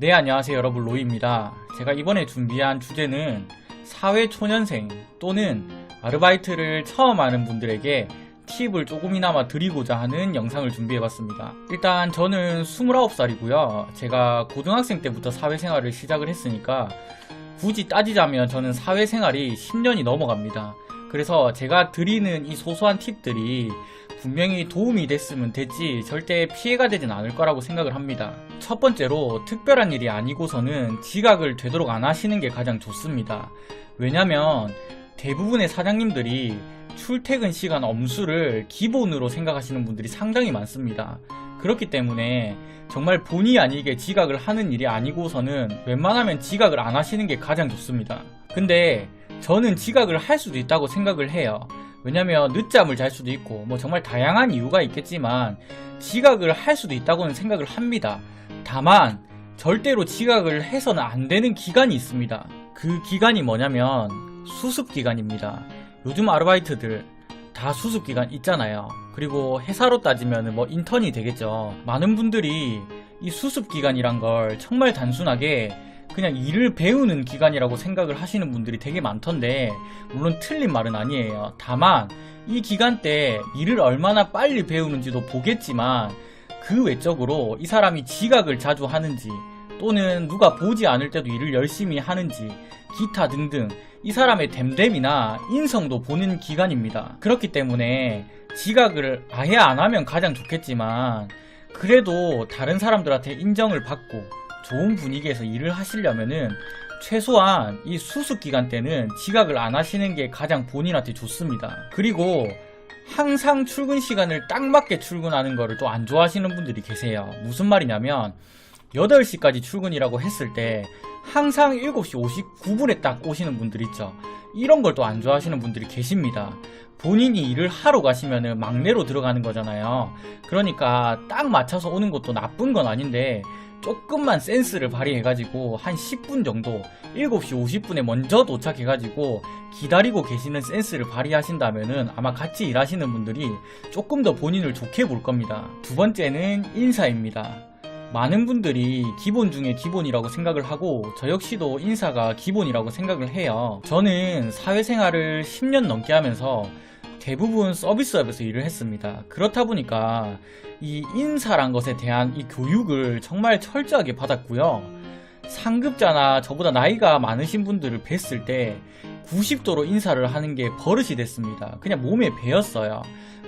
네, 안녕하세요. 여러분, 로이입니다. 제가 이번에 준비한 주제는 사회초년생 또는 아르바이트를 처음 하는 분들에게 팁을 조금이나마 드리고자 하는 영상을 준비해봤습니다. 일단 저는 29살이고요. 제가 고등학생 때부터 사회생활을 시작을 했으니까 굳이 따지자면 저는 사회생활이 10년이 넘어갑니다. 그래서 제가 드리는 이 소소한 팁들이 분명히 도움이 됐으면 됐지 절대 피해가 되진 않을 거라고 생각을 합니다. 첫 번째로 특별한 일이 아니고서는 지각을 되도록 안 하시는 게 가장 좋습니다. 왜냐면 대부분의 사장님들이 출퇴근 시간 엄수를 기본으로 생각하시는 분들이 상당히 많습니다. 그렇기 때문에 정말 본의 아니게 지각을 하는 일이 아니고서는 웬만하면 지각을 안 하시는 게 가장 좋습니다. 근데 저는 지각을 할 수도 있다고 생각을 해요. 왜냐면 늦잠을 잘 수도 있고 뭐 정말 다양한 이유가 있겠지만 지각을 할 수도 있다고는 생각을 합니다. 다만 절대로 지각을 해서는 안 되는 기간이 있습니다. 그 기간이 뭐냐면 수습 기간입니다. 요즘 아르바이트들 다 수습 기간 있잖아요. 그리고 회사로 따지면 뭐 인턴이 되겠죠. 많은 분들이 이 수습 기간이란 걸 정말 단순하게 그냥 일을 배우는 기간이라고 생각을 하시는 분들이 되게 많던데 물론 틀린 말은 아니에요. 다만 이 기간 때 일을 얼마나 빨리 배우는지도 보겠지만 그 외적으로 이 사람이 지각을 자주 하는지 또는 누가 보지 않을 때도 일을 열심히 하는지 기타 등등 이 사람의 됨됨이나 인성도 보는 기간입니다. 그렇기 때문에 지각을 아예 안 하면 가장 좋겠지만 그래도 다른 사람들한테 인정을 받고 좋은 분위기에서 일을 하시려면은 최소한 이 수습 기간 때는 지각을 안 하시는 게 가장 본인한테 좋습니다. 그리고 항상 출근 시간을 딱 맞게 출근하는 거를 또 안 좋아하시는 분들이 계세요. 무슨 말이냐면 8시까지 출근이라고 했을 때 항상 7시 59분에 딱 오시는 분들 있죠. 이런 걸 또 안 좋아하시는 분들이 계십니다. 본인이 일을 하러 가시면은 막내로 들어가는 거잖아요. 그러니까 딱 맞춰서 오는 것도 나쁜 건 아닌데 조금만 센스를 발휘해가지고 한 10분 정도 7시 50분에 먼저 도착해가지고 기다리고 계시는 센스를 발휘하신다면은 아마 같이 일하시는 분들이 조금 더 본인을 좋게 볼 겁니다. 두 번째는 인사입니다. 많은 분들이 기본 중에 기본이라고 생각을 하고 저 역시도 인사가 기본이라고 생각을 해요. 저는 사회생활을 10년 넘게 하면서 대부분 서비스업에서 일을 했습니다. 그렇다 보니까 이 인사란 것에 대한 이 교육을 정말 철저하게 받았고요. 상급자나 저보다 나이가 많으신 분들을 뵀을 때 90도로 인사를 하는 게 버릇이 됐습니다. 그냥 몸에 배었어요.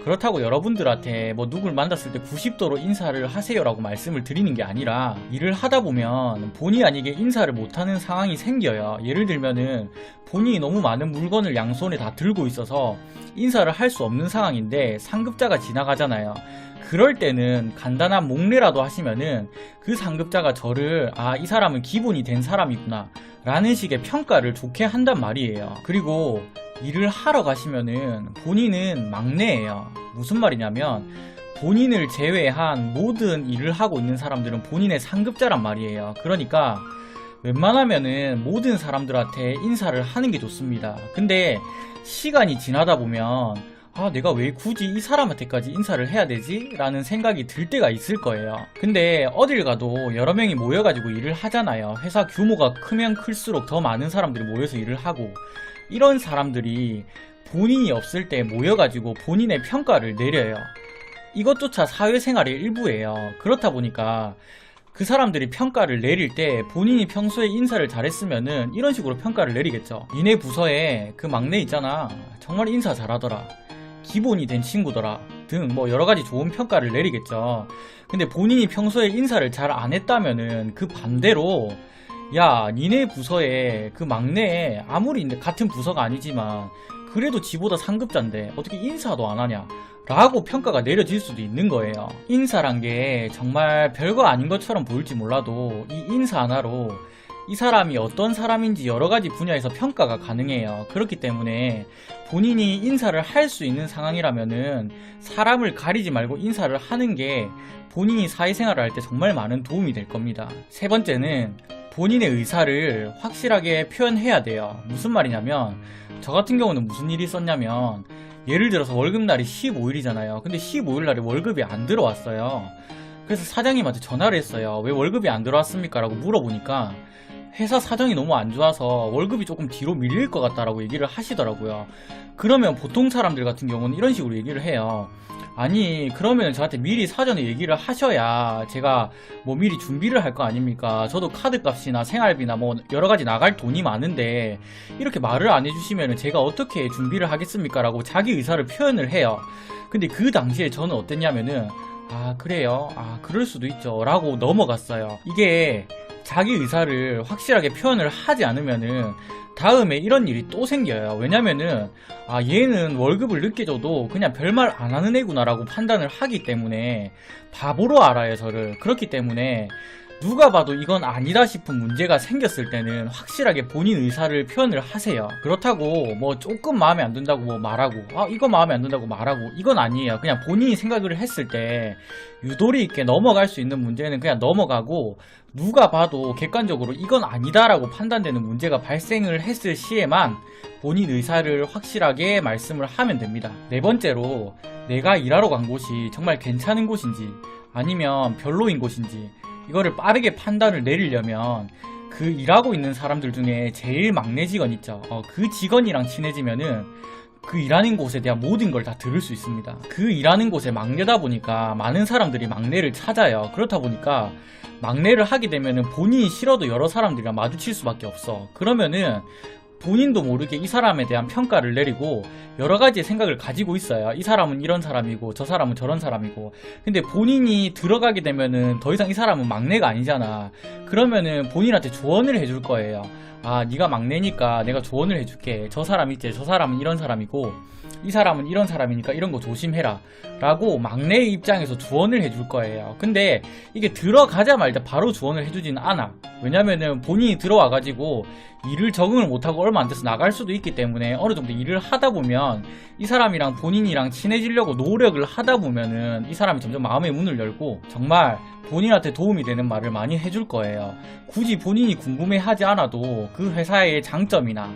그렇다고 여러분들한테 뭐 누굴 만났을 때 90도로 인사를 하세요라고 말씀을 드리는 게 아니라 일을 하다 보면 본의 아니게 인사를 못하는 상황이 생겨요. 예를 들면은 본인이 너무 많은 물건을 양손에 다 들고 있어서 인사를 할 수 없는 상황인데 상급자가 지나가잖아요. 그럴 때는 간단한 목례라도 하시면은 그 상급자가 저를 아 이 사람은 기본이 된 사람이구나 라는 식의 평가를 좋게 한단 말이에요. 그리고 일을 하러 가시면은 본인은 막내예요. 무슨 말이냐면 본인을 제외한 모든 일을 하고 있는 사람들은 본인의 상급자란 말이에요. 그러니까 웬만하면은 모든 사람들한테 인사를 하는 게 좋습니다. 근데 시간이 지나다 보면 아, 내가 왜 굳이 이 사람한테까지 인사를 해야 되지? 라는 생각이 들 때가 있을 거예요. 근데 어딜 가도 여러 명이 모여가지고 일을 하잖아요. 회사 규모가 크면 클수록 더 많은 사람들이 모여서 일을 하고, 이런 사람들이 본인이 없을 때 모여가지고 본인의 평가를 내려요. 이것조차 사회생활의 일부예요. 그렇다 보니까 그 사람들이 평가를 내릴 때 본인이 평소에 인사를 잘했으면은 이런 식으로 평가를 내리겠죠. 니네 부서에 그 막내 있잖아. 정말 인사 잘하더라. 기본이 된 친구더라 등 뭐 여러 가지 좋은 평가를 내리겠죠. 근데 본인이 평소에 인사를 잘 안 했다면은 그 반대로 야 니네 부서에 그 막내에 아무리 같은 부서가 아니지만 그래도 지보다 상급자인데 어떻게 인사도 안 하냐 라고 평가가 내려질 수도 있는 거예요. 인사란 게 정말 별거 아닌 것처럼 보일지 몰라도 이 인사 하나로 이 사람이 어떤 사람인지 여러 가지 분야에서 평가가 가능해요. 그렇기 때문에 본인이 인사를 할 수 있는 상황이라면은 사람을 가리지 말고 인사를 하는 게 본인이 사회생활을 할 때 정말 많은 도움이 될 겁니다. 세 번째는 본인의 의사를 확실하게 표현해야 돼요. 무슨 말이냐면 저 같은 경우는 무슨 일이 있었냐면 예를 들어서 월급날이 15일이잖아요. 근데 15일날에 월급이 안 들어왔어요. 그래서 사장님한테 전화를 했어요. 왜 월급이 안 들어왔습니까? 라고 물어보니까 회사 사정이 너무 안 좋아서 월급이 조금 뒤로 밀릴 것 같다라고 얘기를 하시더라고요. 그러면 보통 사람들 같은 경우는 이런 식으로 얘기를 해요. 아니, 그러면 저한테 미리 사전에 얘기를 하셔야 제가 뭐 미리 준비를 할 거 아닙니까? 저도 카드 값이나 생활비나 뭐 여러 가지 나갈 돈이 많은데 이렇게 말을 안 해주시면 제가 어떻게 준비를 하겠습니까? 라고 자기 의사를 표현을 해요. 근데 그 당시에 저는 어땠냐면은 아, 그래요? 아, 그럴 수도 있죠. 라고 넘어갔어요. 이게 자기 의사를 확실하게 표현을 하지 않으면은 다음에 이런 일이 또 생겨요. 왜냐면은 아 얘는 월급을 늦게 줘도 그냥 별말 안 하는 애구나라고 판단을 하기 때문에 바보로 알아요 저를. 그렇기 때문에 누가 봐도 이건 아니다 싶은 문제가 생겼을 때는 확실하게 본인 의사를 표현을 하세요. 그렇다고 뭐 조금 마음에 안 든다고 뭐 말하고 아 이거 마음에 안 든다고 말하고 이건 아니에요. 그냥 본인이 생각을 했을 때 유도리 있게 넘어갈 수 있는 문제는 그냥 넘어가고 누가 봐도 객관적으로 이건 아니다라고 판단되는 문제가 발생을 했을 시에만 본인 의사를 확실하게 말씀을 하면 됩니다. 네 번째로 내가 일하러 간 곳이 정말 괜찮은 곳인지 아니면 별로인 곳인지 이거를 빠르게 판단을 내리려면 그 일하고 있는 사람들 중에 제일 막내 직원 있죠. 어, 그 직원이랑 친해지면은 그 일하는 곳에 대한 모든 걸 다 들을 수 있습니다. 그 일하는 곳에 막내다 보니까 많은 사람들이 막내를 찾아요. 그렇다 보니까 막내를 하게 되면은 본인이 싫어도 여러 사람들이랑 마주칠 수밖에 없어. 그러면은 본인도 모르게 이 사람에 대한 평가를 내리고 여러 가지 생각을 가지고 있어요. 이 사람은 이런 사람이고 저 사람은 저런 사람이고. 근데 본인이 들어가게 되면은 더 이상 이 사람은 막내가 아니잖아. 그러면은 본인한테 조언을 해줄 거예요. 아, 네가 막내니까 내가 조언을 해줄게. 저 사람 있지. 저 사람은 이런 사람이고 이 사람은 이런 사람이니까 이런 거 조심해라. 라고 막내의 입장에서 조언을 해줄 거예요. 근데 이게 들어가자마자 바로 조언을 해주지는 않아. 왜냐면은 본인이 들어와가지고 일을 적응을 못하고 얼마 안 돼서 나갈 수도 있기 때문에 어느 정도 일을 하다 보면 이 사람이랑 본인이랑 친해지려고 노력을 하다 보면은 이 사람이 점점 마음의 문을 열고 정말 본인한테 도움이 되는 말을 많이 해줄 거예요. 굳이 본인이 궁금해 하지 않아도 그 회사의 장점이나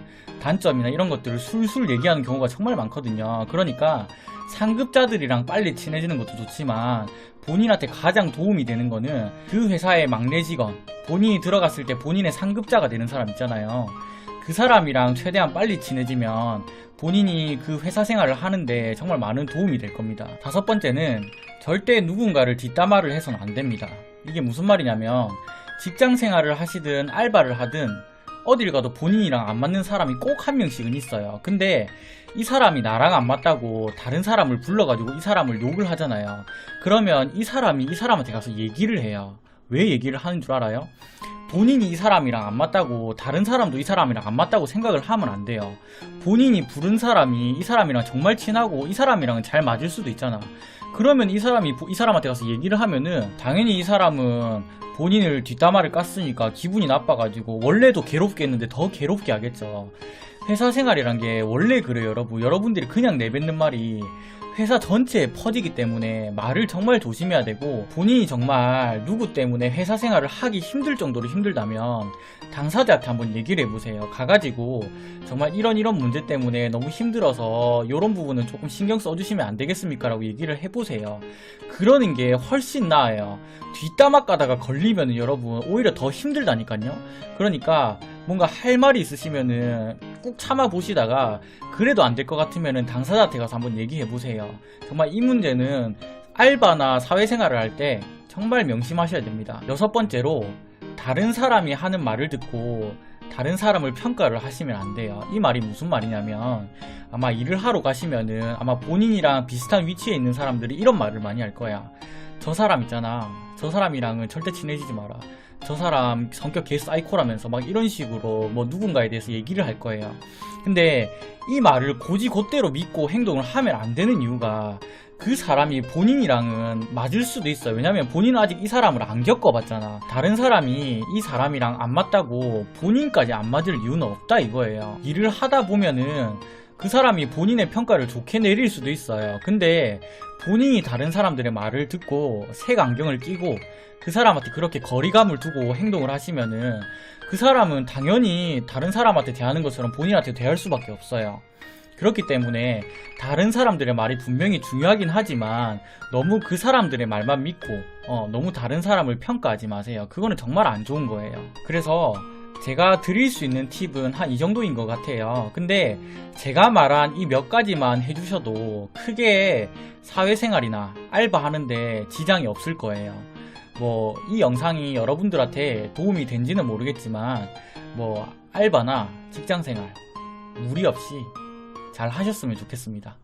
단점이나 이런 것들을 술술 얘기하는 경우가 정말 많거든요. 그러니까 상급자들이랑 빨리 친해지는 것도 좋지만 본인한테 가장 도움이 되는 거는 그 회사의 막내 직원, 본인이 들어갔을 때 본인의 상급자가 되는 사람 있잖아요. 그 사람이랑 최대한 빨리 친해지면 본인이 그 회사 생활을 하는데 정말 많은 도움이 될 겁니다. 다섯 번째는 절대 누군가를 뒷담화를 해서는 안 됩니다. 이게 무슨 말이냐면 직장 생활을 하시든 알바를 하든 어딜 가도 본인이랑 안 맞는 사람이 꼭 한 명씩은 있어요. 근데 이 사람이 나랑 안 맞다고 다른 사람을 불러가지고 이 사람을 욕을 하잖아요. 그러면 이 사람이 이 사람한테 가서 얘기를 해요. 왜 얘기를 하는 줄 알아요? 본인이 이 사람이랑 안 맞다고 다른 사람도 이 사람이랑 안 맞다고 생각을 하면 안 돼요. 본인이 부른 사람이 이 사람이랑 정말 친하고 이 사람이랑은 잘 맞을 수도 있잖아. 그러면 이 사람이 이 사람한테 가서 얘기를 하면은 당연히 이 사람은 본인을 뒷담화를 깠으니까 기분이 나빠가지고 원래도 괴롭게 했는데 더 괴롭게 하겠죠. 회사 생활이란 게 원래 그래요, 여러분. 여러분들이 그냥 내뱉는 말이 회사 전체에 퍼지기 때문에 말을 정말 조심해야 되고 본인이 정말 누구 때문에 회사 생활을 하기 힘들 정도로 힘들다면 당사자한테 한번 얘기를 해보세요. 가가지고 정말 이런 이런 문제 때문에 너무 힘들어서 이런 부분은 조금 신경 써주시면 안 되겠습니까? 라고 얘기를 해보세요. 그러는 게 훨씬 나아요. 뒷담화 까다가 걸리면 여러분 오히려 더 힘들다니까요. 그러니까 뭔가 할 말이 있으시면은 꾹 참아 보시다가 그래도 안 될 것 같으면은 당사자한테 가서 한번 얘기해 보세요. 정말 이 문제는 알바나 사회생활을 할 때 정말 명심하셔야 됩니다. 여섯 번째로 다른 사람이 하는 말을 듣고 다른 사람을 평가를 하시면 안 돼요. 이 말이 무슨 말이냐면 아마 일을 하러 가시면은 아마 본인이랑 비슷한 위치에 있는 사람들이 이런 말을 많이 할 거야. 저 사람 있잖아. 저 사람이랑은 절대 친해지지 마라. 저 사람 성격 개 사이코라면서 막 이런 식으로 뭐 누군가에 대해서 얘기를 할 거예요. 근데 이 말을 고지 곧대로 믿고 행동을 하면 안 되는 이유가 그 사람이 본인이랑은 맞을 수도 있어요. 왜냐면 본인은 아직 이 사람을 안 겪어봤잖아. 다른 사람이 이 사람이랑 안 맞다고 본인까지 안 맞을 이유는 없다 이거예요. 일을 하다 보면은 그 사람이 본인의 평가를 좋게 내릴 수도 있어요. 근데 본인이 다른 사람들의 말을 듣고 색 안경을 끼고 그 사람한테 그렇게 거리감을 두고 행동을 하시면은 그 사람은 당연히 다른 사람한테 대하는 것처럼 본인한테 대할 수밖에 없어요. 그렇기 때문에 다른 사람들의 말이 분명히 중요하긴 하지만 너무 그 사람들의 말만 믿고 어, 너무 다른 사람을 평가하지 마세요. 그거는 정말 안 좋은 거예요. 그래서 제가 드릴 수 있는 팁은 한 이 정도인 것 같아요. 근데 제가 말한 이 몇 가지만 해주셔도 크게 사회생활이나 알바하는데 지장이 없을 거예요. 뭐 이 영상이 여러분들한테 도움이 된지는 모르겠지만 뭐 알바나 직장생활 무리 없이 잘 하셨으면 좋겠습니다.